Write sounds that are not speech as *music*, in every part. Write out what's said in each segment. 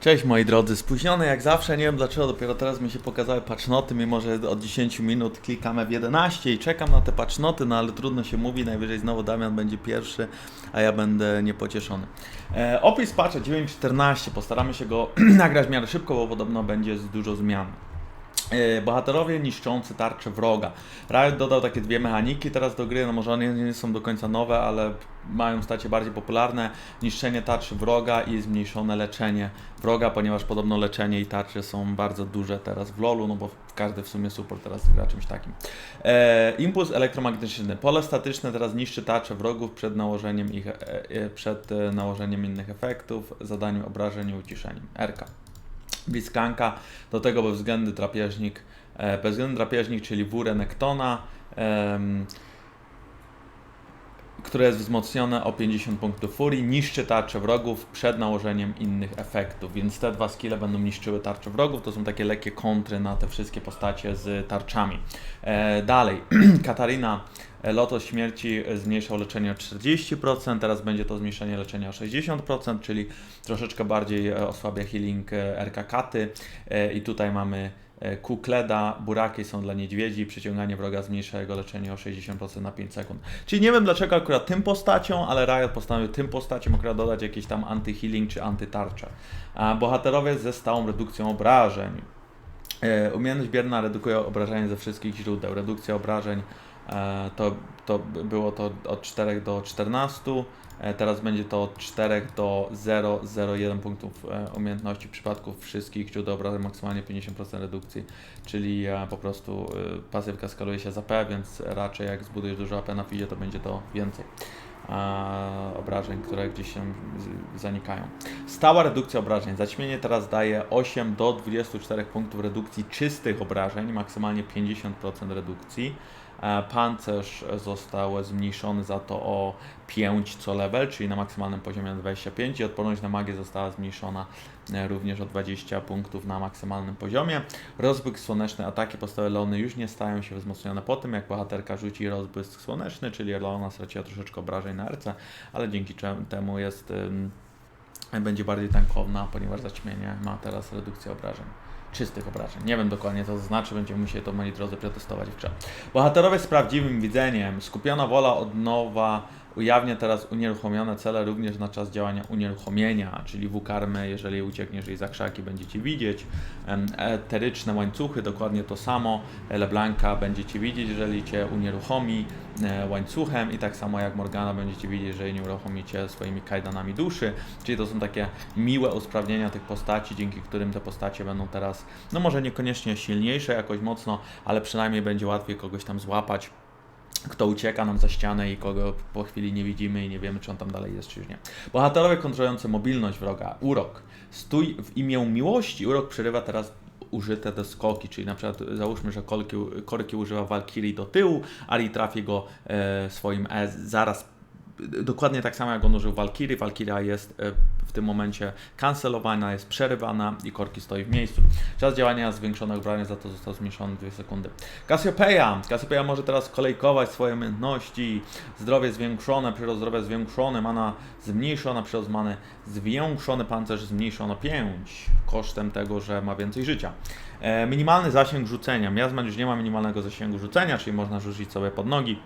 Cześć moi drodzy, spóźniony jak zawsze, nie wiem dlaczego dopiero teraz mi się pokazały pacznoty, mimo że od 10 minut klikamy w 11 i czekam na te pacznoty, no ale trudno się mówi, najwyżej znowu Damian będzie pierwszy, a ja będę niepocieszony. E, opis patcha 9.14, postaramy się go *clears throat* nagrać w miarę szybko, bo podobno będzie z dużo zmian. E, Bohaterowie niszczący tarcze wroga. Riot dodał takie dwie mechaniki teraz do gry, no może one nie są do końca nowe, ale mają stać się bardziej popularne. Niszczenie tarczy wroga i zmniejszone leczenie wroga, ponieważ podobno leczenie i tarcze są bardzo duże teraz w LoLu, no bo każdy w sumie support teraz gra czymś takim. E, impuls elektromagnetyczny. Pole statyczne teraz niszczy tarcze wrogów przed nałożeniem ich, e, e, przed e, nałożeniem innych efektów, zadaniem obrażeń i uciszeniem. RK. Bliskanka, do tego bezwzględny drapieżnik, e, bezwzględny drapieżnik, czyli wórę Nektona, em, które jest wzmocnione o 50 punktów furii, niszczy tarcze wrogów przed nałożeniem innych efektów, więc te dwa skille będą niszczyły tarcze wrogów, to są takie lekkie kontry na te wszystkie postacie z tarczami. E, dalej, *clears throat* Katarina e, Lotos Śmierci zmniejszał leczenie o 40%, teraz będzie to zmniejszenie leczenia o 60%, czyli troszeczkę bardziej e, osłabia healing e, RK Katy i tutaj mamy Kukleda, buraki są dla niedźwiedzi, przyciąganie wroga zmniejsza jego leczenie o 60% na 5 sekund. Czyli nie wiem dlaczego akurat tym postacią, ale Riot postanowił tym postacią akurat dodać jakiś tam anti-healing czy antytarcze. A bohaterowie ze stałą redukcją obrażeń. E, Umiejętność bierna redukuje obrażenia ze wszystkich źródeł. Redukcja obrażeń e, to, to było to od 4 do 14. E, Teraz będzie to od 4 do 0,01 punktów e, umiejętności w przypadku wszystkich źródeł obrażeń maksymalnie 50% redukcji, czyli e, po prostu e, pasywka skaluje się za P, więc raczej jak zbudujesz dużo AP na fidzie, to będzie to więcej e, obrażeń, które gdzieś się zanikają. Stała redukcja obrażeń. Zaćmienie teraz daje 8 do 24 punktów redukcji czystych obrażeń, maksymalnie 50% redukcji. E, Pancerz został zmniejszony za to o 5 co level, czyli na maksymalnym poziomie na 25 i odporność na magię została zmniejszona e, również o 20 punktów na maksymalnym poziomie. Rozbłysk słoneczny, ataki podstawowe Leony już nie stają się wzmocnione po tym, jak bohaterka rzuci rozbłysk słoneczny, czyli Leona straciła troszeczkę obrażeń na RC, ale dzięki temu jest będzie bardziej tankowna, ponieważ zaćmienie ma teraz redukcję obrażeń. Czystych obrażeń. Nie wiem dokładnie co to znaczy, będziemy musieli to moi drodzy przetestować w grze. Bohaterowie z prawdziwym widzeniem. Skupiona wola od nowa ujawnia teraz unieruchomione cele również na czas działania unieruchomienia, czyli w karmy, jeżeli uciekniesz jej za krzaki, będziecie widzieć. Eteryczne łańcuchy, dokładnie to samo. Leblanka będziecie widzieć, jeżeli cię unieruchomi e, łańcuchem i tak samo jak Morgana będziecie widzieć, jeżeli nie uruchomicie swoimi kajdanami duszy. Czyli to są takie miłe usprawnienia tych postaci, dzięki którym te postacie będą teraz, no może niekoniecznie silniejsze jakoś mocno, ale przynajmniej będzie łatwiej kogoś tam złapać kto ucieka nam za ścianę i kogo po chwili nie widzimy i nie wiemy, czy on tam dalej jest, czy już nie. Bohaterowie kontrolujący mobilność wroga. Urok. Stój w imię miłości. Urok przerywa teraz użyte te skoki, czyli na przykład załóżmy, że Korki, Korki używa Valkyrie do tyłu, Ali trafi go e, swoim E zaraz dokładnie tak samo jak on użył Valkyrie. Valkyria jest e, w tym momencie kancelowana, jest przerywana i Korki stoi w miejscu. Czas działania zwiększony obrania za to został zmniejszony 2 sekundy. Cassiopeia. Cassiopeia może teraz kolejkować swoje umiejętności. Zdrowie zwiększone, przyrost zdrowia zwiększony, mana zmniejszona, przyrost many zwiększony, pancerz zmniejszono 5 kosztem tego, że ma więcej życia. E, minimalny zasięg rzucenia. Miazman już nie ma minimalnego zasięgu rzucenia, czyli można rzucić sobie pod nogi.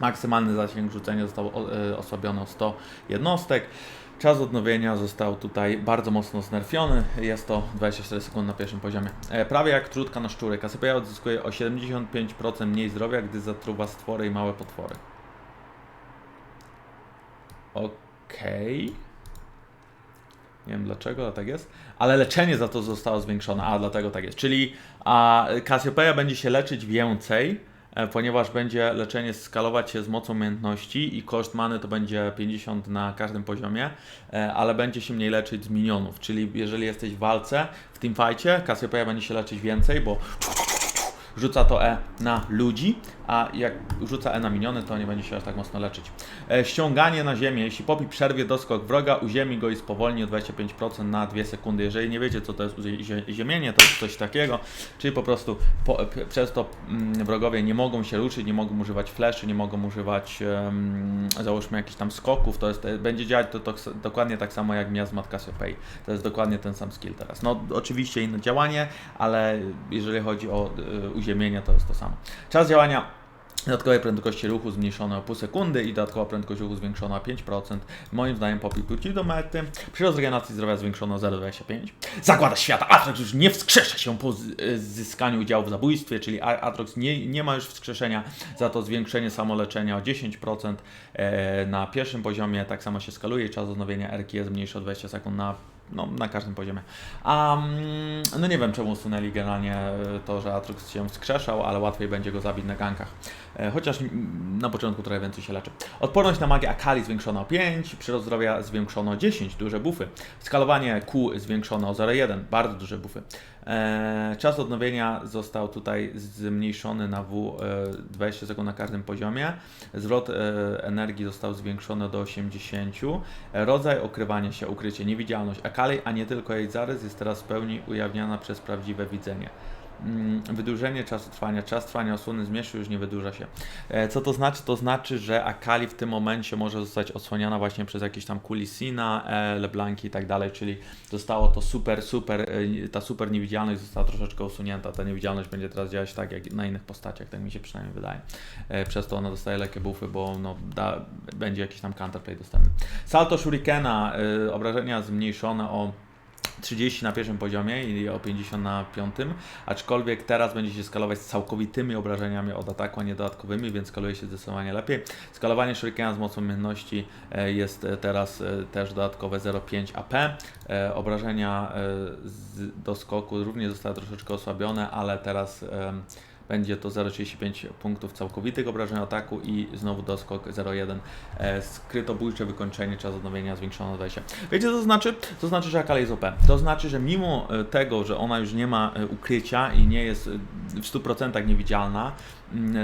Maksymalny zasięg rzucenia został e, osłabiony o 100 jednostek. Czas odnowienia został tutaj bardzo mocno znerfiony. Jest to 24 sekundy na pierwszym poziomie. E, prawie jak trudka na szczury. Kasypeja odzyskuje o 75% mniej zdrowia, gdy zatruwa stwory i małe potwory. Okej. Nie wiem dlaczego, ale tak jest. Ale leczenie za to zostało zwiększone, a dlatego tak jest. Czyli a Cassiopeia będzie się leczyć więcej, ponieważ będzie leczenie skalować się z mocą umiejętności i koszt many to będzie 50 na każdym poziomie, e, ale będzie się mniej leczyć z minionów. Czyli jeżeli jesteś w walce, w teamfightie, Cassiopeia będzie się leczyć więcej, bo rzuca to E na ludzi, a jak rzuca E na miniony, to nie będzie się aż tak mocno leczyć. E, ściąganie na ziemię. Jeśli Poppy przerwie doskok wroga, uziemi go i spowolni o 25% na 2 sekundy. Jeżeli nie wiecie, co to jest ziemienie, to jest coś takiego, czyli po prostu po, przez to mm, wrogowie nie mogą się ruszyć, nie mogą używać fleszy, nie mogą używać załóżmy jakichś tam skoków, to jest, będzie działać to, to dokładnie tak samo jak miazma Cassiopeia. To jest dokładnie ten sam skill teraz. No oczywiście inne działanie, ale jeżeli chodzi o y, uziemienie, to jest to samo. Czas działania Dodatkowej prędkości ruchu zmniejszono o pół sekundy i dodatkowa prędkość ruchu zwiększona o 5%. Moim zdaniem Poppy wrócił do mety. Przyrost regeneracji zdrowia zwiększono o 0,25. Zagłada świata. Atrox już nie wskrzesza się po y, zyskaniu udziału w zabójstwie, czyli Atrox nie, nie ma już wskrzeszenia, za to zwiększenie samoleczenia o 10% e, na pierwszym poziomie. Tak samo się skaluje. Czas odnowienia jest mniejszy o 20 sekund na no, na każdym poziomie. A, no nie wiem, czemu usunęli generalnie to, że Atrox się wskrzeszał, ale łatwiej będzie go zabić na gankach. E, Chociaż na początku trochę więcej się leczy. Odporność na magię Akali zwiększono o 5, przyrost zdrowia zwiększono o 10, duże buffy. Skalowanie Q zwiększono o 0,1, bardzo duże buffy. E, czas odnowienia został tutaj zmniejszony na W e, 20 sekund na każdym poziomie. Zwrot e, energii został zwiększony do 80. E, Rodzaj okrywania się, ukrycie, niewidzialność Akali, a nie tylko jej zarys jest teraz w pełni ujawniana przez prawdziwe widzenie. Mm, Wydłużenie czasu trwania. Czas trwania osłony zmierzchu już nie wydłuża się. E, Co to znaczy? To znaczy, że Akali w tym momencie może zostać osłaniana właśnie przez jakieś tam Kulisina, e, LeBlanki i tak dalej, czyli zostało to super, super, e, ta super niewidzialność została troszeczkę usunięta. Ta niewidzialność będzie teraz działać tak jak na innych postaciach, tak mi się przynajmniej wydaje. Przez to ona dostaje lekkie buffy, bo no, da, będzie jakiś tam counterplay dostępny. Salto Shurikena, obrażenia zmniejszone o 30 na pierwszym poziomie i o 50 na piątym, aczkolwiek teraz będzie się skalować z całkowitymi obrażeniami od ataku, a nie dodatkowymi, więc skaluje się zdecydowanie lepiej. Skalowanie Shurikena z mocą umiejętności e, jest e, teraz e, też dodatkowe 0,5 AP. Obrażenia do skoku również zostały troszeczkę osłabione, ale teraz będzie to 0,35 punktów całkowitych obrażeń ataku i znowu doskok 0,1. E, skrytobójcze wykończenie, czas odnowienia zwiększono o 20. Wiecie co to znaczy? To znaczy, że Akali jest OP. To znaczy, że mimo e, tego, że ona już nie ma e, ukrycia i nie jest w 100% niewidzialna,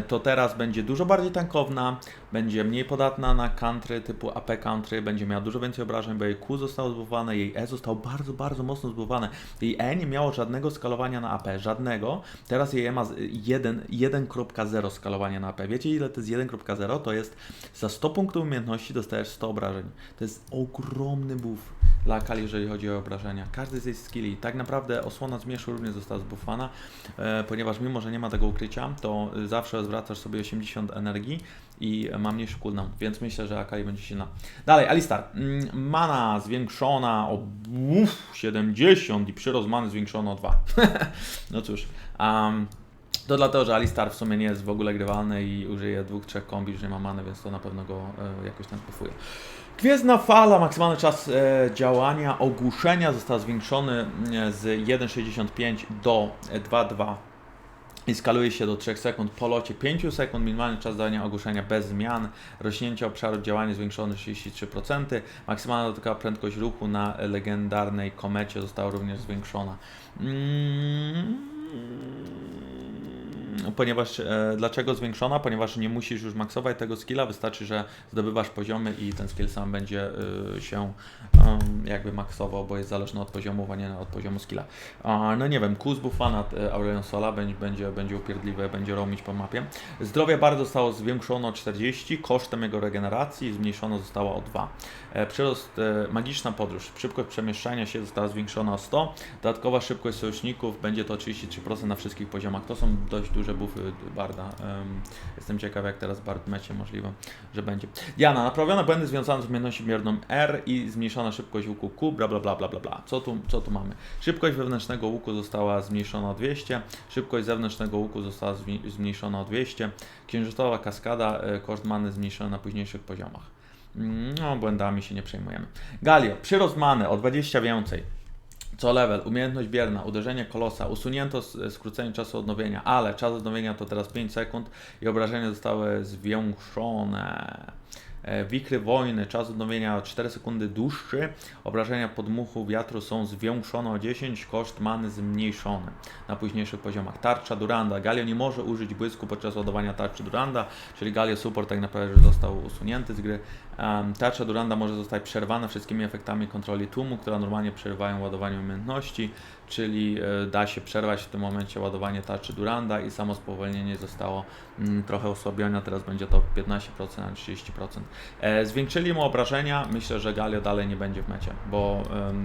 to teraz będzie dużo bardziej tankowna, będzie mniej podatna na country typu AP country, będzie miała dużo więcej obrażeń, bo jej Q zostało zbufowane, jej E zostało bardzo, bardzo mocno zbufowane. Jej E nie miało żadnego skalowania na AP, żadnego. Teraz jej E ma z- jeden- 1.0 skalowania na AP. Wiecie ile to jest 1.0? To jest za 100 punktów umiejętności dostajesz 100 obrażeń. To jest ogromny buff dla Akali, jeżeli chodzi o obrażenia. Każdy z jej skilli, tak naprawdę osłona zmierzchu również została zbuffana, e, ponieważ mimo, że nie ma tego ukrycia, to y, zawsze zwracasz sobie 80 energii i ma mniejszy cooldown, więc myślę, że Akali będzie silna. Dalej, Alistar. Mm, Mana zwiększona o uff, 70 i przyrost many zwiększono o 2. *laughs* no cóż, um, to dlatego, że Alistar w sumie nie jest w ogóle grywalny i użyje dwóch, trzech kombi, że nie ma many, więc to na pewno go e, jakoś tam buffuje. Gwiezdna fala, maksymalny czas e, działania ogłuszenia został zwiększony e, z 1,65 do e, 2,2 i skaluje się do 3 sekund po locie 5 sekund, minimalny czas działania ogłuszenia bez zmian, rośnięcie obszaru działania zwiększone o 33%, maksymalna dotykowa prędkość ruchu na legendarnej komecie została również zwiększona. Mm, ponieważ, e, dlaczego zwiększona? Ponieważ nie musisz już maksować tego skilla, wystarczy, że zdobywasz poziomy i ten skill sam będzie e, się jakby maksował, bo jest zależny od poziomu, a nie od poziomu skilla. No nie wiem, Kuz Bufana e, Aurelion Sola będzie, będzie, będzie upierdliwe, będzie roamić po mapie. Zdrowie bardzo zostało zwiększone o 40 kosztem jego regeneracji, zmniejszono zostało o 2. E, Przyrost, e, magiczna podróż, szybkość przemieszczania się została zwiększona o 100, dodatkowa szybkość sojuszników będzie to 33% na wszystkich poziomach. To są dość duże buffy Barda. Em, Jestem ciekaw jak teraz Bard mecie możliwe, że będzie. Diana, naprawione błędy związane z umiejętnością mierną R i zmniejszona szybkość łuku Q, bla bla bla bla bla bla. Co tu, co tu mamy? Szybkość wewnętrznego łuku została zmniejszona o 200, szybkość zewnętrznego łuku została zmniejszona o 200, księżycowa kaskada, e, koszt many zmniejszony na późniejszych poziomach. Mm, No, błędami się nie przejmujemy. Galio, przyrost many o 20 więcej. Co level, umiejętność bierna, uderzenie kolosa, usunięto skrócenie czasu odnowienia, ale czas odnowienia to teraz 5 sekund i obrażenia zostały zwiększone. E, Wikry wojny, czas odnowienia o 4 sekundy dłuższy, obrażenia podmuchu wiatru są zwiększone o 10, koszt many zmniejszony na późniejszych poziomach. Tarcza Duranda. Galio nie może użyć błysku podczas ładowania tarczy Duranda, czyli Galio Support tak naprawdę został usunięty z gry. Tarcza Duranda może zostać przerwana wszystkimi efektami kontroli tłumu, które normalnie przerywają ładowanie umiejętności, czyli e, da się przerwać w tym momencie ładowanie tarczy Duranda i samo spowolnienie zostało mm, trochę osłabione, teraz będzie to 15%, a 30%. E, zwiększyli mu obrażenia, myślę, że Galio dalej nie będzie w mecie, bo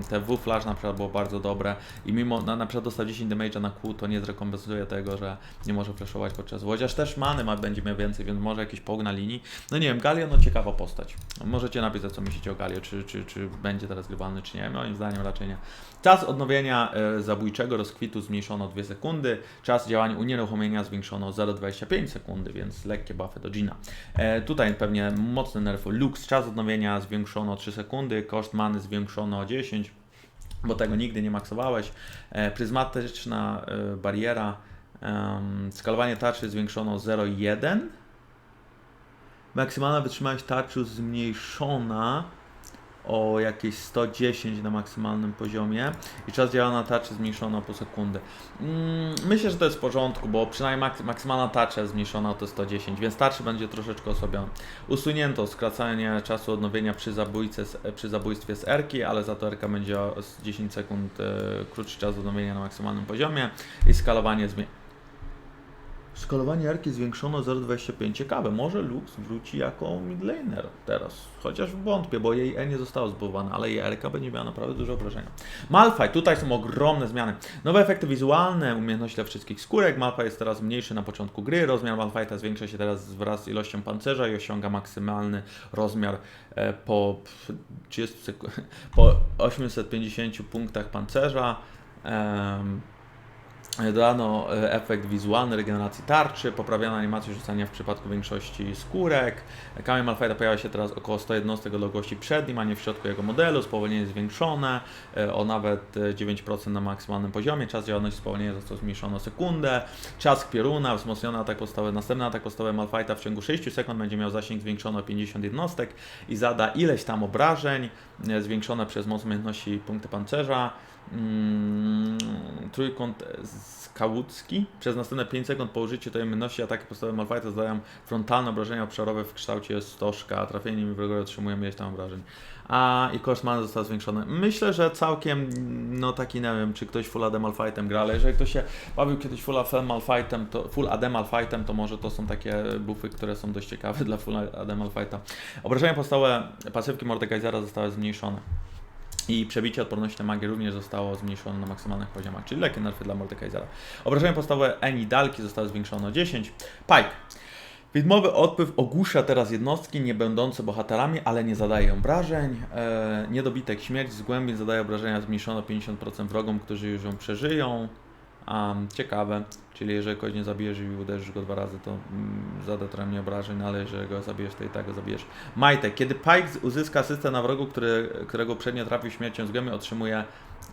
te W-Flash na przykład było bardzo dobre i mimo, na, na przykład dostał 10 damage'a na Q, to nie zrekompensuje tego, że nie może flashować podczas chociaż też many ma, będzie miał więcej, więc może jakiś pog na linii. No nie wiem, Galio no ciekawa postać. Możecie napisać co myślicie o Galio, czy, czy, czy będzie teraz grywalny, czy nie. Moim zdaniem raczej nie. Czas odnowienia e, zabójczego rozkwitu zmniejszono o 2 sekundy, czas działania unieruchomienia zwiększono o 0,25 sekundy, więc lekkie buffy do Gina. E, tutaj pewnie mocny nerf Lux, czas odnowienia zwiększono o 3 sekundy, koszt many zwiększono o 10, bo tego nigdy nie maksowałeś. E, pryzmatyczna e, bariera, em, skalowanie tarczy zwiększono o 0,1. Maksymalna wytrzymałość tarczy zmniejszona o jakieś 110 na maksymalnym poziomie i czas działania tarczy zmniejszono po sekundę. Mm, myślę, że to jest w porządku, bo przynajmniej mak- maksymalna tarcza zmniejszona to 110, więc tarczy będzie troszeczkę osłabiona. Usunięto skracanie czasu odnowienia przy, zabójce, przy zabójstwie z Erki, ale za to Erka będzie z 10 sekund e, krótszy czas odnowienia na maksymalnym poziomie i skalowanie zmieni. Skalowanie Erki zwiększono 0,25. Ciekawe, może Lux wróci jako midlaner teraz. Chociaż wątpię, bo jej E nie zostało zbudowane, ale jej Erka będzie miała naprawdę dużo obrażenia. Malphite, tutaj są ogromne zmiany. Nowe efekty wizualne, umiejętności dla wszystkich skórek. Malphite jest teraz mniejszy na początku gry. Rozmiar Malphite'a zwiększa się teraz wraz z ilością pancerza i osiąga maksymalny rozmiar e, po, pff, 30 sek- po 850 punktach pancerza. Em, Dodano e, efekt wizualny regeneracji tarczy, poprawiono animację rzucania w przypadku większości skórek. Kamień Malphite'a pojawia się teraz około 100 jednostek odległości przed nim, a nie w środku jego modelu. Spowolnienie zwiększone e, o nawet e, 9% na maksymalnym poziomie. Czas działalności spowolnienia został zmniejszony o sekundę. Czas Pieruna, wzmocniony atak podstawowy, następny atak podstawowy Malphite'a w ciągu 6 sekund będzie miał zasięg zwiększony o 50 jednostek i zada ileś tam obrażeń, e, zwiększone przez moc umiejętności punkty pancerza. Mm, trójkąt skałucki. Przez następne 5 sekund po użyciu tej umiejętności ataki podstawowe Malphite'a zadają frontalne obrażenia obszarowe w kształcie stożka, a trafieniem wrogowie otrzymują ileś tam obrażeń. A i koszt many został zwiększony. Myślę, że całkiem, no taki, nie wiem, czy ktoś Full AD Malphite'em gra, ale jeżeli ktoś się bawił kiedyś Full AD Malphite'em, to Full AD Malphite'em, to może to są takie buffy, które są dość ciekawe *laughs* dla Full AD Malphite'a. Obrażenia podstawowe pasywki Mordekaisera zostały zmniejszone. I przebicie odporności na magię również zostało zmniejszone na maksymalnych poziomach, czyli lekkie nerfy dla Mordekaisera. Obrażenia podstawowe Eni Dalki zostały zwiększone o 10. Pike. Widmowy odpływ ogłusza teraz jednostki nie będące bohaterami, ale nie zadaje obrażeń. E, niedobitek śmierć z głębin zadaje obrażenia zmniejszone o 50% wrogom, którzy już ją przeżyją. Um, ciekawe, czyli jeżeli kogoś nie zabijesz i uderzysz go dwa razy, to mm, zada trochę mniej obrażeń, ale jeżeli go zabijesz, to i tak go zabijesz. Majtek, kiedy Pike uzyska asystę na wrogu, który, którego uprzednio trafił śmiercią z głębi, otrzymuje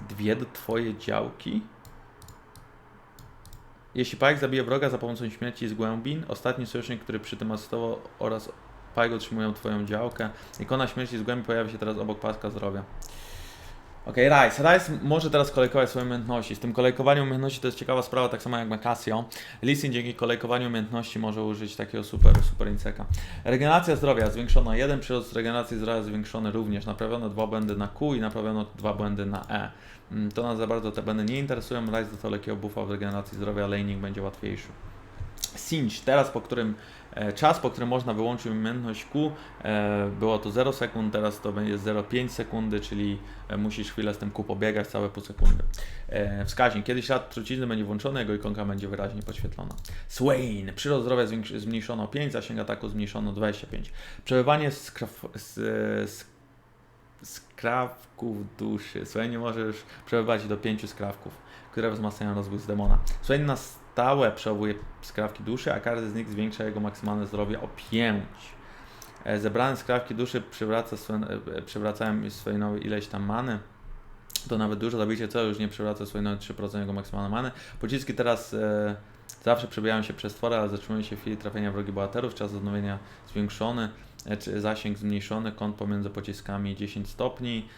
dwie twoje działki. Jeśli Pike zabije wroga za pomocą śmierci z głębin, ostatni sojusznik, który przy tym asystował oraz Pike otrzymują twoją działkę. Ikona śmierci z głębi pojawi się teraz obok paska zdrowia. Okej, Rice. Rice może teraz kolejkować swoje umiejętności. Z tym kolejkowaniem umiejętności to jest ciekawa sprawa, tak samo jak Macasio. Lissin dzięki kolejkowaniu umiejętności może użyć takiego super, super inseka. Regeneracja zdrowia zwiększona. Jeden przyrost regeneracji zdrowia zwiększony również. Naprawiono dwa błędy na Q i naprawiono dwa błędy na E. Mm, To nas za bardzo te błędy nie interesują. Rice dostał lekkiego buffa w regeneracji zdrowia, laning będzie łatwiejszy. Singe, teraz po którym czas, po którym można wyłączyć umiejętność Q, e, było to 0 sekund, teraz to będzie 0,5 sekundy, czyli e, musisz chwilę z tym Q pobiegać, całe pół sekundy. E, wskaźnik, kiedy ślad trucizny będzie włączony, jego ikonka będzie wyraźnie podświetlona. Swain, przyrost zdrowia zmniejszono o 5, zasięg ataku zmniejszono o 25. Przebywanie skraf, z, z, skrawków duszy. Słuchaj, nie możesz przebywać do 5 skrawków, które wzmacniają rozbłysk demona. Słuchaj, na stałe przechowuje skrawki duszy, a każdy z nich zwiększa jego maksymalne zdrowie o 5. E, Zebrane skrawki duszy przywraca swoje, e, przywracają swojej nowej ileś tam many. To nawet dużo zabicie celu już nie przywraca swojej nowej 3% jego maksymalnej many. Pociski teraz e, zawsze przebijają się przez stwory, ale zatrzymują się w chwili trafienia wrogi bohaterów. Czas odnowienia zwiększony. e, czy zasięg zmniejszony, kąt pomiędzy pociskami 10 stopni,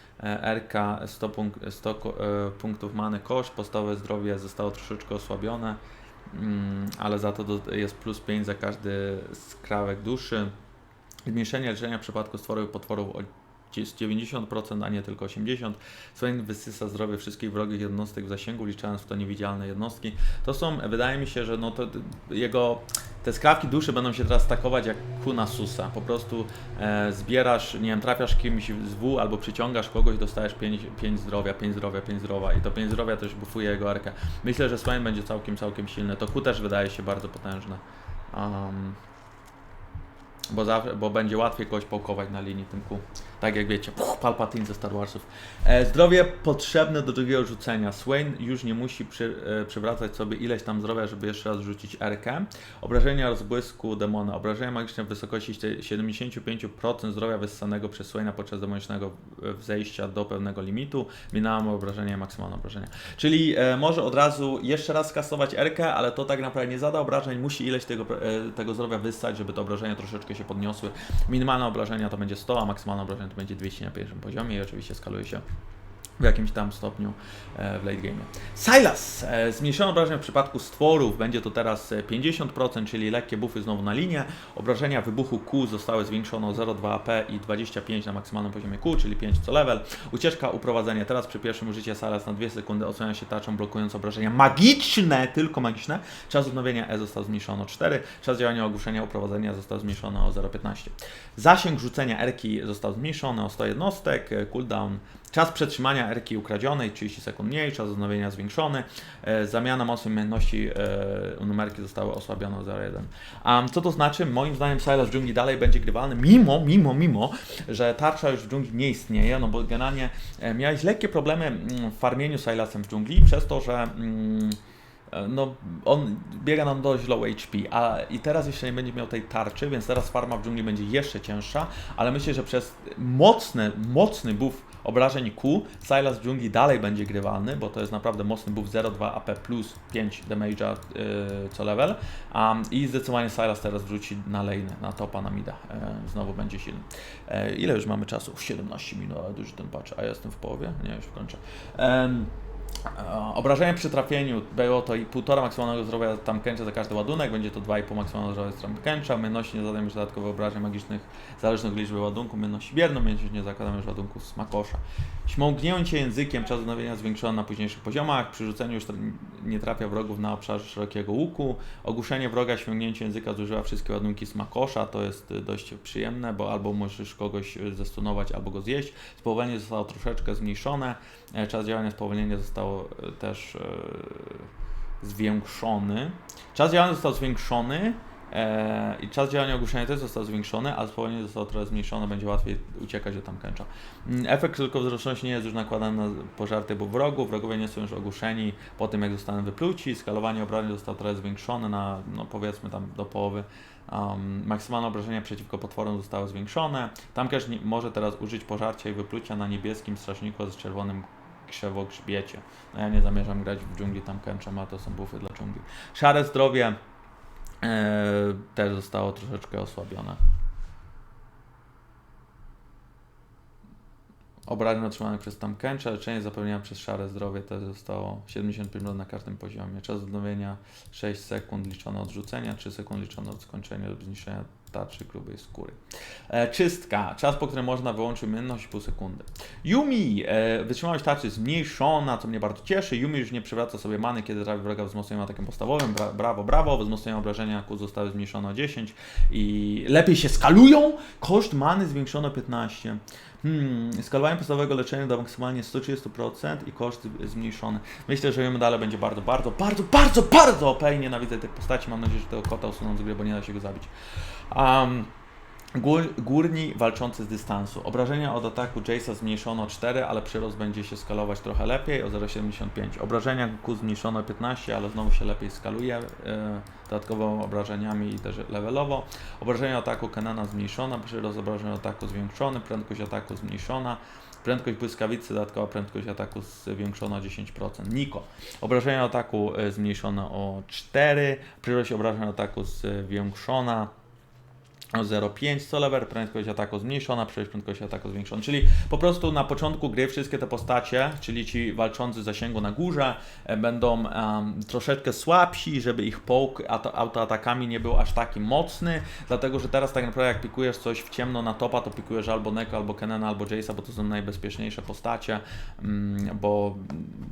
RK 100, punk- 100 ko- e, punktów many kosz, podstawowe zdrowie zostało troszeczkę osłabione, ale za to jest plus 5 za każdy skrawek duszy. Zmniejszenie leczenia w przypadku stworów i potworów o jest 90%, a nie tylko 80%. Swain wysysa zdrowie wszystkich wrogich jednostek w zasięgu, liczając w to niewidzialne jednostki. To są, wydaje mi się, że no to jego, te skrawki duszy będą się teraz stakować jak kuna susa. Po prostu e, zbierasz, nie wiem, trafiasz kimś z W albo przyciągasz kogoś, dostajesz 5, 5 zdrowia, 5 zdrowia, 5 zdrowia i to 5 zdrowia też bufuje jego arkę. Myślę, że Swain będzie całkiem, całkiem silny. To Q też wydaje się bardzo potężne. Um, bo, bo będzie łatwiej kogoś połkować na linii tym kół. Tak jak wiecie, puch, Palpatine ze Star Warsów. E, zdrowie potrzebne do drugiego rzucenia. Swain już nie musi przy, e, przywracać sobie ileś tam zdrowia, żeby jeszcze raz rzucić R-kę. Obrażenia rozbłysku demona. Obrażenia magiczne w wysokości 75% zdrowia wyssanego przez Swaina podczas demonicznego wzejścia do pewnego limitu. Minimum obrażenia maksymalne obrażenia. Czyli e, może od razu jeszcze raz skasować R-kę, ale to tak naprawdę nie zada obrażeń. Musi ileś tego, e, tego zdrowia wyssać, żeby te obrażenia troszeczkę się podniosły. Minimalne obrażenia to będzie 100, a maksymalne obrażenia to będzie 200 na pierwszym poziomie i oczywiście skaluje się w jakimś tam stopniu e, w late game. Silas! E, Zmniejszone obrażenia w przypadku stworów będzie to teraz e, 50%, czyli lekkie buffy znowu na linię. Obrażenia wybuchu Q zostały zwiększone o 0,2 AP i 25 na maksymalnym poziomie Q, czyli 5 co level. Ucieczka, uprowadzenie. Teraz przy pierwszym użyciu Silas na 2 sekundy osłania się tarczą blokując obrażenia magiczne, tylko magiczne. Czas odnowienia E został zmniejszony o 4. Czas działania ogłuszenia uprowadzenia został zmniejszony o 0,15. Zasięg rzucenia Erki został zmniejszony o 100 jednostek. e, Cooldown Czas przetrzymania erki ukradzionej 30 sekund mniej, czas odnowienia zwiększony, e, zamiana mocy umiejętności e, numerki zostały osłabione o 0,1. A co to znaczy? Moim zdaniem Silas w dżungli dalej będzie grywalny, mimo, mimo, mimo, że tarcza już w dżungli nie istnieje, no bo generalnie e, miałeś lekkie problemy mm, w farmieniu Silasem w dżungli, przez to, że mm, no, on biega nam dość low HP, a i teraz jeszcze nie będzie miał tej tarczy, więc teraz farma w dżungli będzie jeszcze cięższa, ale myślę, że przez mocny, mocny buff obrażeń Q, Silas w dżungli dalej będzie grywalny, bo to jest naprawdę mocny buff 0,2 AP plus 5 damage'a yy, co level um, i zdecydowanie Silas teraz wrzuci na lane, na topa, na mida, yy, znowu będzie silny. Yy, ile już mamy czasu? 17 minut, ale duży ten patch, a ja jestem w połowie? Nie, już kończę. E, Obrażenie przy trafieniu było to i 1,5 maksymalnego zdrowia tam kęcza za każdy ładunek, będzie to 2,5 maksymalnego zdrowia z tam kęcza, umiejętności nie zadają już dodatkowych obrażeń magicznych zależnych od liczby ładunku, umiejętności bierną, umiejętności nie zakładamy już ładunków z makosza. Śmągnięcie językiem, czas odnowienia zwiększony na późniejszych poziomach, przy rzuceniu już nie trafia wrogów na obszarze szerokiego łuku, ogłuszenie wroga, śmignięcie języka zużywa wszystkie ładunki z makosza, to jest y, dość przyjemne, bo albo możesz kogoś y, zestunować, albo go zjeść. Spowolnienie zostało troszeczkę zmniejszone, E, czas działania spowolnienia zostało e, też e, zwiększony. Czas działania został zwiększony e, i czas działania ogłuszenia też został zwiększony, a spowolnienie zostało trochę zmniejszone, będzie łatwiej uciekać do tamkęcza. Mm, Efekt krótkowzroczności nie jest już nakładany na pożarty bo wrogów, wrogowie nie są już ogłuszeni po tym jak zostaną wypluci, skalowanie obrażeń zostało trochę zwiększone na no powiedzmy tam do połowy. Um, maksymalne obrażenia przeciwko potworom zostały zwiększone. Tamkęcz nie, może teraz użyć pożarcia i wyplucia na niebieskim strażniku z czerwonym krzewogrzbiecie. No ja nie zamierzam grać w dżungli tam kęczem, a to są bufy dla dżungli. Szare zdrowie e, też zostało troszeczkę osłabione. Obrażeń otrzymanych przez tam kęcze, leczenie zapewnione przez szare zdrowie też zostało 75 minut na każdym poziomie. Czas odnowienia 6 sekund liczone od rzucenia, 3 sekundy liczone od skończenia lub zniszczenia tarczy grubej skóry. E, czystka. Czas, po którym można wyłączyć umiejętność pół sekundy. Yumi. E, wytrzymałość tarczy zmniejszona, co mnie bardzo cieszy. Yumi już nie przywraca sobie many, kiedy trafi wroga wzmocnieniem atakiem podstawowym. Bra brawo, brawo. Wzmocnienie obrażenia Q zostały zmniejszone o 10 i lepiej się skalują. Koszt many zwiększono o 15. Hmm, skalowanie podstawowego leczenia do maksymalnie 130% i koszt zmniejszony. Myślę, że Yumi dalej będzie bardzo, bardzo, bardzo, bardzo, bardzo OP nienawidzę tej postaci. Mam nadzieję, że tego kota usuną z gry, bo nie da się go zabić. Um, Gór, górni walczący z dystansu. Obrażenia od ataku Jace'a zmniejszono o 4, ale przyrost będzie się skalować trochę lepiej o 0,75. Obrażenia Q zmniejszono o 15, ale znowu się lepiej skaluje e, dodatkowo obrażeniami i też levelowo. Obrażenia ataku Kenana zmniejszona, przyrost obrażeń ataku zwiększony, prędkość ataku zmniejszona. Prędkość błyskawicy, dodatkowa prędkość ataku zwiększona o 10%. Niko. Obrażenia ataku e, zmniejszone o 4, przyrost obrażeń ataku zwiększona. O 0,5 co level, prędkość ataku zmniejszona, prędkości ataku zwiększona. Czyli po prostu na początku gry wszystkie te postacie, czyli ci walczący z zasięgu na górze, e, będą em, troszeczkę słabsi, żeby ich połk autoatakami nie był aż taki mocny, dlatego że teraz tak naprawdę jak pikujesz coś w ciemno na topa, to pikujesz albo Neko, albo Kenena, albo Jace'a, bo to są najbezpieczniejsze postacie, mm, bo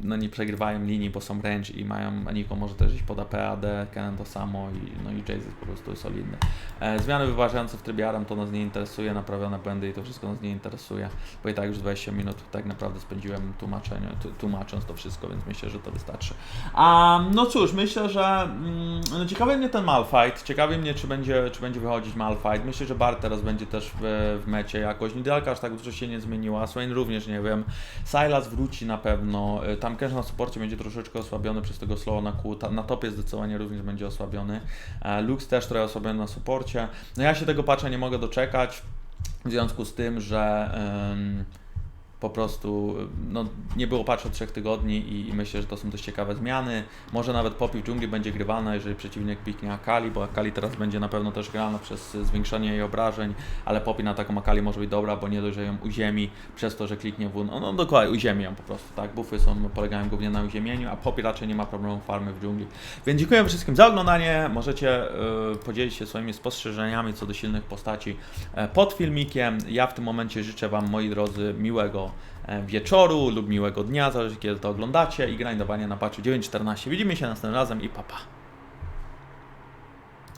no, nie przegrywają linii, bo są range i mają, Niko może też iść pod AP, AD, Kennen to samo i, no i Jace jest po prostu solidny. E, zmiany wyważające w trybie ARAM to nas nie interesuje, naprawione błędy i to wszystko nas nie interesuje, bo i tak już 20 minut tak naprawdę spędziłem tłumaczenie, tu- tłumacząc to wszystko, więc myślę, że to wystarczy. A, no cóż, myślę, że mm, no mnie ten Malfight, ciekawi mnie, czy będzie, czy będzie wychodzić Malfight. Myślę, że Bart teraz będzie też w, w mecie jakoś. Nidalka aż tak dużo się nie zmieniła, Swain również nie wiem. Sylas wróci na pewno, y, tam Cash na supporcie będzie troszeczkę osłabiony przez tego slow na kół, na topie zdecydowanie również będzie osłabiony. E, Lux też trochę osłabiony na supporcie. No ja się tego patcha nie mogę doczekać, w związku z tym, że po prostu no, nie było patch od trzech tygodni i, i myślę, że to są dość ciekawe zmiany. Może nawet Poppy w dżungli będzie grywalna, jeżeli przeciwnik piknie Akali, bo Akali teraz będzie na pewno też grana przez zwiększenie jej obrażeń, ale Poppy na taką Akali może być dobra, bo nie dość, że ją uziemi przez to, że kliknie w... No, no dokładnie, uziemi ją po prostu, tak? Buffy są, polegają głównie na uziemieniu, a Poppy raczej nie ma problemu farmy w dżungli. Więc dziękuję wszystkim za oglądanie. Możecie y, podzielić się swoimi spostrzeżeniami co do silnych postaci e, pod filmikiem. Ja w tym momencie życzę Wam, moi drodzy, miłego e, wieczoru lub miłego dnia, zależy kiedy to oglądacie i grindowania na patchu 9.14. Widzimy się następnym razem i papa. Pa.